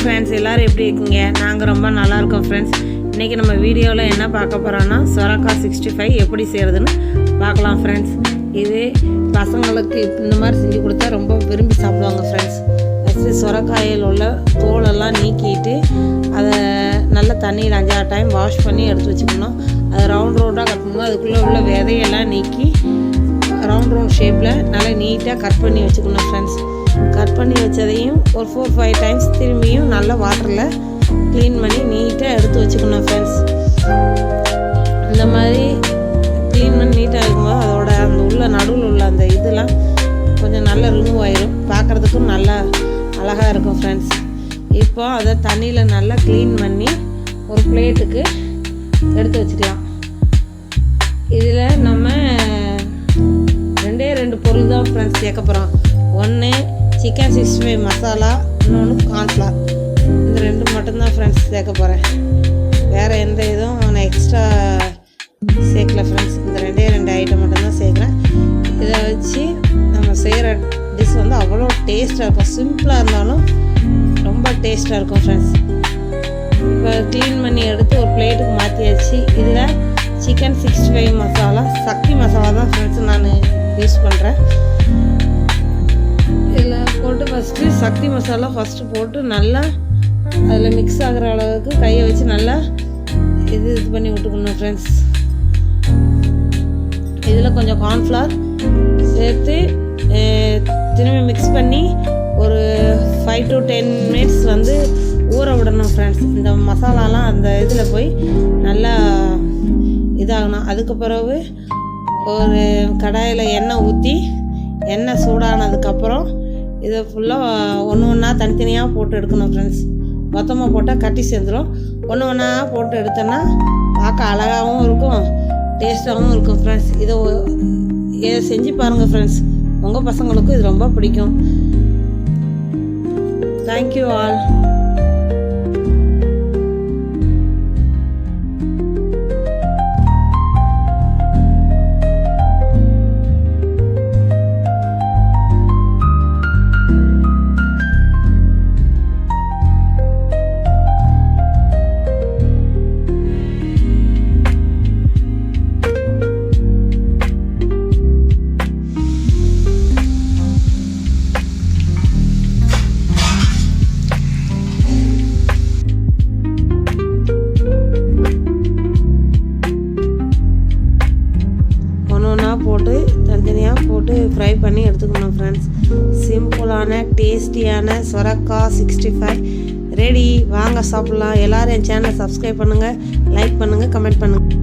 Friends எல்லோரும் எப்படி இருக்கீங்க? நாங்கள் ரொம்ப நல்லா இருக்கோம் ஃப்ரெண்ட்ஸ் இன்றைக்கி நம்ம வீடியோவில் என்ன பார்க்க போகிறோன்னா சொரக்கா சிக்ஸ்டி ஃபைவ் எப்படி செய்கிறதுன்னு பார்க்கலாம் ஃப்ரெண்ட்ஸ் இது பசங்களுக்கு இந்த மாதிரி செஞ்சு கொடுத்தா ரொம்ப விரும்பி சாப்பிடுவாங்க ஃப்ரெண்ட்ஸ் ஃபஸ்ட்டு சொரக்காயில் உள்ள தோலெல்லாம் நீக்கிட்டு அதை நல்ல தண்ணியில் அஞ்சாறு டைம் வாஷ் பண்ணி எடுத்து வச்சுக்கணும். அதை ரவுண்ட் ரவுண்டாக கட் பண்ணணும் அதுக்குள்ளே உள்ள விதையெல்லாம் நீக்கி ரவுண்ட் ரவுண்ட் ஷேப்பில் நல்லா நீட்டாக கட் பண்ணி வச்சுக்கணும் ஃப்ரெண்ட்ஸ் கட் பண்ணி வச்சதையும் ஒரு ஃபோர் ஃபைவ் டைம்ஸ் திரும்பியும் நல்லா வாட்டரில் க்ளீன் பண்ணி நீட்டாக எடுத்து வச்சுக்கணும் ஃப்ரெண்ட்ஸ் இந்த மாதிரி க்ளீன் பண்ணி நீட்டாக இருக்கும்போது அதோட அந்த உள்ள நடுவில் உள்ள அந்த இதெல்லாம் கொஞ்சம் நல்லா ரிமூவ் ஆயிரும். பார்க்குறதுக்கும் நல்லா அழகாக இருக்கும் ஃப்ரெண்ட்ஸ் இப்போ அதை தண்ணியில் நல்லா க்ளீன் பண்ணி ஒரு பிளேட்டுக்கு எடுத்து வச்சுக்கலாம். இதில் நம்ம ரெண்டே ரெண்டு பொருள் தான் ஃப்ரெண்ட்ஸ் சேர்க்க போகிறோம் ஒன்று சிக்கன் சிக்ஸ்டி ஃபைவ் மசாலா இன்னொன்று கார்ன்ஃப்ளார் இந்த ரெண்டு மட்டும்தான் ஃப்ரெண்ட்ஸ் சேர்க்க போகிறேன் வேறு எந்த இதுவும் நான் எக்ஸ்ட்ரா சேர்க்கல ஃப்ரெண்ட்ஸ் இந்த ரெண்டே ரெண்டு ஐட்டம் மட்டும்தான் சேர்க்குறேன். இதை வச்சு நம்ம செய்கிற டிஷ் வந்து அவ்வளோ டேஸ்ட்டாக இருக்கும். சிம்பிளாக இருந்தாலும் ரொம்ப டேஸ்ட்டாக இருக்கும் ஃப்ரெண்ட்ஸ் இப்போ க்ளீன் பண்ணி எடுத்து ஒரு பிளேட்டுக்கு மாற்றியாச்சு இதில் chicken sixty five masala Sakthi Masala first போட்டு நல்லா அதில் மிக்ஸ் ஆகிற அளவுக்கு கையை வச்சு நல்லா இது இது பண்ணி விட்டுக்கணும் ஃப்ரெண்ட்ஸ் இதில் கொஞ்சம் கார்ன்ஃப்ளவர் சேர்த்து திரும்பி மிக்ஸ் பண்ணி ஒரு ஃபைவ் டு டென் மினிட்ஸ் வந்து ஊற விடணும் ஃப்ரெண்ட்ஸ் இந்த மசாலாலாம் அந்த இதில் போய் நல்லா இதாகணும். அதுக்கு பிறகு ஒரு கடாயில் எண்ணெய் ஊற்றி எண்ணெய் சூடானதுக்கப்புறம் இதை ஃபுல்லாக ஒன்று ஒன்றா தனித்தனியாக போட்டு எடுக்கணும் ஃப்ரெண்ட்ஸ் மொத்தமாக போட்டால் கட்டி சேர்ந்துடும் ஒன்று ஒன்றா போட்டு எடுத்தோன்னா பார்க்க அழகாகவும் இருக்கும் டேஸ்ட்டாகவும் இருக்கும் ஃப்ரெண்ட்ஸ் இதை இதை செஞ்சு பாருங்கள் ஃப்ரெண்ட்ஸ் உங்கள் பசங்களுக்கும் இது ரொம்ப பிடிக்கும். தேங்க்யூ ஆல் ஃப்ரை பண்ணி எடுத்துக்கணும் ஃப்ரெண்ட்ஸ் சிம்பிளான டேஸ்டியான சொரக்கா சிக்ஸ்டி ஃபைவ் ரெடி வாங்க சாப்பிட்லாம். எல்லோரும் என் சேனலை சப்ஸ்கிரைப் பண்ணுங்கள் லைக் பண்ணுங்கள் கமெண்ட் பண்ணுங்கள்